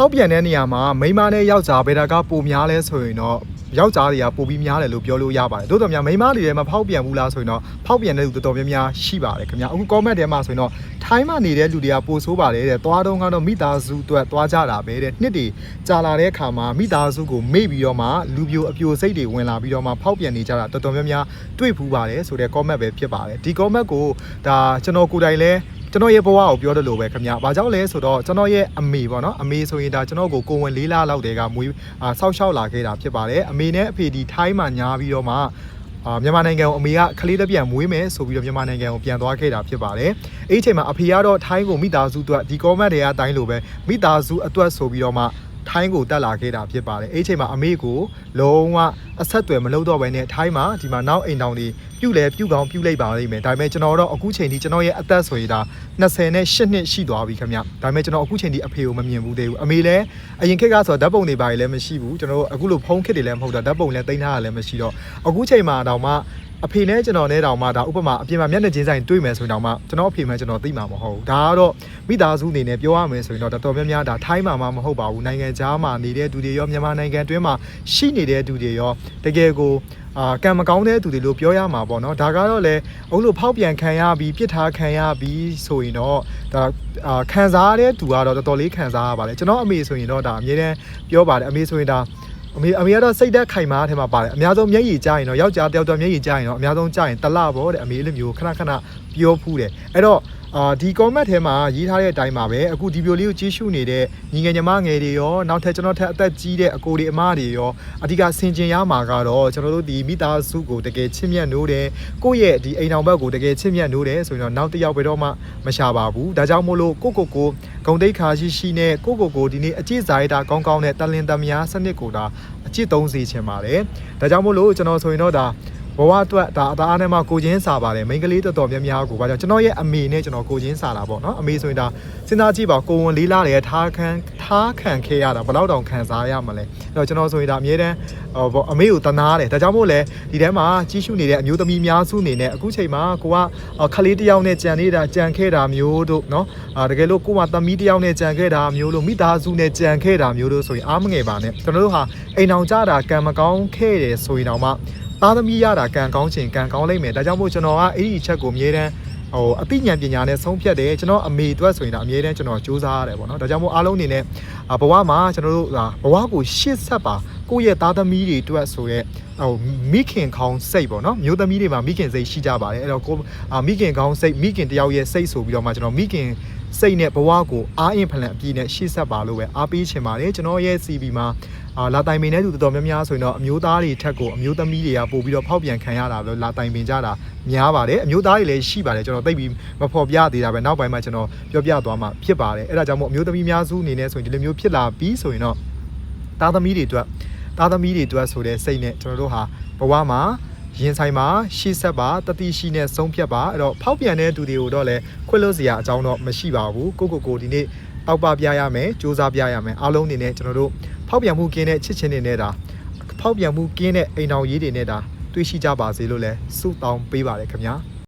ဖောက်ပြန်တဲ့နေရာမှာမိန်းမနဲ့ယောက်ျားဘယ်တာကပိုများလဲဆိုရင်တော့ယောက်ျားတွေကပိုပြီးများတယ်လို့ပြောလို့ရပါတယ်။သို့တော်များမိန်းမတွေထဲမှာဖောက်ပြန်ဘူးလားဆိုရင်တော့ဖောက်ပြန်တဲ့လူတော်တော်များများရှိပါတယ်ခင်ဗျာ။အခု comment ထဲမှာဆိုရင်တော့ထိုင်းမှာနေတဲ့လူတွေကပိုဆိုးပါတယ်တဲ့။သွားတော့ကတော့မိသားစုအတွက်သွားကြတာပဲတဲ့။နှစ်တွေကြာလာတဲ့အခါမှာမိသားစုကိုမေ့ပြီးတော့မှလူပြိုအပြိုစိတ်တွေဝင်လာပြီးတော့မှဖောက်ပြန်နေကြတာတော်တော်များများတွေ့ဖူးပါတယ်ဆိုတဲ့ comment ပဲဖြစ်ပါတယ်။ဒီ comment ကိုဒါကျွန်တော်ကိုယ်တိုင်လဲ ကျွန်တော်ရဲ့ဘဝကိုပြောတယ်လို့ပဲခင်ဗျာ။ဘာကြောင့်လဲဆိုတော့ကျွန်တော်ရဲ့အမေပေါ့နော်။အမေဆိုရင်ဒါကျွန်တော်ကိုကိုဝင်လေးလားလောက်တည်းကမွေးအာဆောက်ရှောက်လာခဲ့တာဖြစ်ပါတယ်။အမေနဲ့အဖေဒီထိုင်းမှာညားပြီးတော့မှအာမြန်မာနိုင်ငံကိုအမေကခလေးတစ်ပြန်မွေးမယ်ဆိုပြီးတော့မြန်မာနိုင်ငံကိုပြန်သွားခဲ့တာဖြစ်ပါတယ်။အဲ့ဒီအချိန်မှာအဖေကတော့ထိုင်းကိုမိသားစုအတွက်ဒီ comment တွေအတိုင်းလိုပဲမိသားစုအတွက်ဆိုပြီးတော့မှ ထိုင်းကိုတက်လာခဲ့တာဖြစ်ပါတယ်။အဲ့ဒီအချိန်မှာအမေကိုလုံးဝအဆက်အသွယ်မလုပ်တော့ဘဲနဲ့ထိုင်းမှာဒီမှာနောက်အိမ်တောင်တွေပြုတ်လဲပြုတ်ကောင်းပြုတ်လိုက်ပါလိမ့်မယ်။ဒါပေမဲ့ကျွန်တော်တော့အခုချိန်ထိကျွန်တော်ရဲ့အသက်ဆိုရင်ဒါ20နဲ့8နှစ်ရှိသွားပြီခင်ဗျ။ဒါပေမဲ့ကျွန်တော်အခုချိန်ထိအဖေကိုမမြင်ဘူးသေးဘူး။အမေလည်းအရင်ခေတ်ကဆိုတော့ဓာတ်ပုံတွေပါလည်းမရှိဘူး။ကျွန်တော်တို့အခုလိုဖုန်းခေတ်တွေလည်းမဟုတ်တော့ဓာတ်ပုံလည်းတင်ထားတာလည်းမရှိတော့အခုချိန်မှာတော့မှ အဖေနဲ့ကျွန်တော်နဲ့တောင်မှဒါဥပမာအပြင်မှာမျက်နှာချင်းဆိုင်တွေ့မယ်ဆိုရင်တောင်မှကျွန်တော်အဖေမှကျွန်တော်သိမှာမဟုတ်ဘူးဒါကတော့မိသားစုအနေနဲ့ပြောရမယ်ဆိုရင်တော့တော်တော်များများဒါထိုင်းမှာမှမဟုတ်ပါဘူးနိုင်ငံခြားမှာနေတဲ့သူတွေရောမြန်မာနိုင်ငံအတွင်းမှာရှိနေတဲ့သူတွေရောတကယ်ကိုအာကံမကောင်းတဲ့သူတွေလို့ပြောရမှာပေါ့နော်ဒါကတော့လေအခုလိုဖောက်ပြန်ခံရပြီးပြစ်ထားခံရပြီးဆိုရင်တော့ဒါအာခံစားရတဲ့သူကတော့တော်တော်လေးခံစားရပါတယ်ကျွန်တော်အမေဆိုရင်တော့ဒါအမြဲတမ်းပြောပါတယ်အမေဆိုရင်ဒါ အမေအမေကတော့စိတ်သက်ခိုင်မာတဲ့ထဲမှာပါတယ်အများဆုံးမျက်ရည်ကျရင်တော့ယောက်ျားတယောက်တော့မျက်ရည်ကျရင်တော့အများဆုံးကျရင်တလပေါ့တဲ့အမေအဲ့လိုမျိုးခဏခဏပြောဖူးတယ်အဲ့တော့အာဒီ comment ထဲမှာရေးထားတဲ့အတိုင်းပါပဲအခုဒီဗီဒီယိုလေးကိုကြည့်ရှုနေတဲ့ညီငယ်ညီမငယ်တွေရောနောက်ထပ်ကျွန်တော်ထက်အသက်ကြီးတဲ့အကိုတွေအမတွေရောအဓိကဆင်ကျင်ရမှာကတော့ကျွန်တော်တို့ဒီမိသားစုကိုတကယ်ချစ်မြတ်နိုးတယ်ကိုယ့်ရဲ့ဒီအိမ်အောင်ဘက်ကိုတကယ်ချစ်မြတ်နိုးတယ်ဆိုရင်တော့နောက်တစ်ယောက်ပဲတော့မှမရှာပါဘူးဒါကြောင့်မို့လို့ကိုကိုကိုဂုံတိတ်ခါရှိရှိနဲ့ကိုကိုကိုဒီနေ့အကြည့်ဇာရတာကောင်းကောင်းနဲ့တလင်တမယာစနစ်ကိုဒါအကြည့်သုံးစေချင်ပါတယ်ဒါကြောင့်မို့လို့ကျွန်တော်ဆိုရင်တော့ဒါ ဘဝအတွက်ဒါအသားအားနဲ့မှကိုချင်းစာပါတယ်မိန်းကလေးတော်တော်များများကိုဘာကြောင့်ကျွန်တော်ရဲ့အမေနဲ့ကျွန်တော်ကိုချင်းစာတာပေါ့နော်အမေဆိုရင်ဒါစဉ်းစားကြည့်ပါကိုဝင်လေးလာတယ်ထားခံထားခံခဲ့ရတာဘယ်တော့တောင်ခံစားရမလဲအဲ့တော့ကျွန်တော်ဆိုရင်ဒါအမြဲတမ်းဟိုပေါ့အမေကိုတနာတယ်ဒါကြောင့်မို့လဲဒီထဲမှာကြီးစုနေတဲ့အမျိုးသမီးများစုနေနဲ့အခုချိန်မှာကိုကခလေးတစ်ယောက်နဲ့ကြံနေတာကြံခဲ့တာမျိုးတို့နော်အာတကယ်လို့ကိုကသမီးတစ်ယောက်နဲ့ကြံခဲ့တာမျိုးလို့မိသားစုနဲ့ကြံခဲ့တာမျိုးတို့ဆိုရင်အားမငယ်ပါနဲ့ကျွန်တော်တို့ဟာအိမ်အောင်ကြတာကံမကောင်းခဲ့တယ်ဆိုရင်တော့မှ သားသမီးရတာကံကောင်းခြင်းကံကောင်းလိမ့်မယ်ဒါကြောင့်မို့ကျွန်တော်ကအဲ့ဒီအချက်ကိုအမြဲတမ်းဟိုအသိဉာဏ်ပညာနဲ့ဆုံးဖြတ်တယ်ကျွန်တော်အမေအတွက်ဆိုရင်တော့အမြဲတမ်းကျွန်တော်စူးစမ်းရတယ်ပေါ့နော်ဒါကြောင့်မို့အားလုံးအနေနဲ့ဘဝမှာကျွန်တော်တို့ဘဝကိုရှေ့ဆက်ပါကိုယ့်ရဲ့သားသမီးတွေအတွက်ဆိုရဲဟိုမိခင်ခေါင်းစိတ်ပေါ့နော်မျိုးသမီးတွေမှာမိခင်စိတ်ရှိကြပါတယ်အဲ့တော့ကိုမိခင်ခေါင်းစိတ်မိခင်တယောက်ရဲ့စိတ်ဆိုပြီးတော့မှကျွန်တော်မိခင်စိတ်နဲ့ဘဝကိုအားအင်ဖလန်အပြည့်နဲ့ရှေ့ဆက်ပါလို့ပဲအားပေးချင်ပါတယ်ကျွန်တော်ရဲ့ CV မှာအာ လာတိုင်ပင်တဲ့သူတော်တော်များများဆိုရင်တော့အမျိုးသားတွေထက်ကိုအမျိုးသမီးတွေကပို့ပြီးတော့ဖောက်ပြန်ခံရတာလို့လာတိုင်ပင်ကြတာများပါတယ်အမျိုးသားတွေလည်းရှိပါတယ်ကျွန်တော်သိပြီးမဖော်ပြသေးတာပဲနောက်ပိုင်းမှာကျွန်တော်ပြောပြသွားမှာဖြစ်ပါတယ်အဲ့ဒါကြောင့်မို့အမျိုးသမီးများစုအနေနဲ့ဆိုရင်ဒီလိုမျိုးဖြစ်လာပြီးဆိုရင်တော့သားသမီးတွေအတွက်သားသမီးတွေအတွက်ဆိုတဲ့စိတ်နဲ့ကျွန်တော်တို့ဟာဘဝမှာရင်ဆိုင်မှာရှေ့ဆက်ပါတတိရှိနဲ့ဆုံးဖြတ်ပါအဲ့တော့ဖောက်ပြန်တဲ့သူတွေကိုတော့လည်းခွင့်လွှတ်စရာအကြောင်းတော့မရှိပါဘူးကိုကိုကိုဒီနေ့ တောက်ပပြရမယ်စူးစမ်းပြရမယ်အားလုံးအနေနဲ့ကျွန်တော်တို့ဖောက်ပြန်မှုကင်းတဲ့ချစ်ချင်းတွေနဲ့ဒါဖောက်ပြန်မှုကင်းတဲ့အိမ်တော်ရေးတွေနဲ့ဒါတွေ့ရှိကြပါစေလို့လဲဆုတောင်းပေးပါတယ်ခင်ဗျာ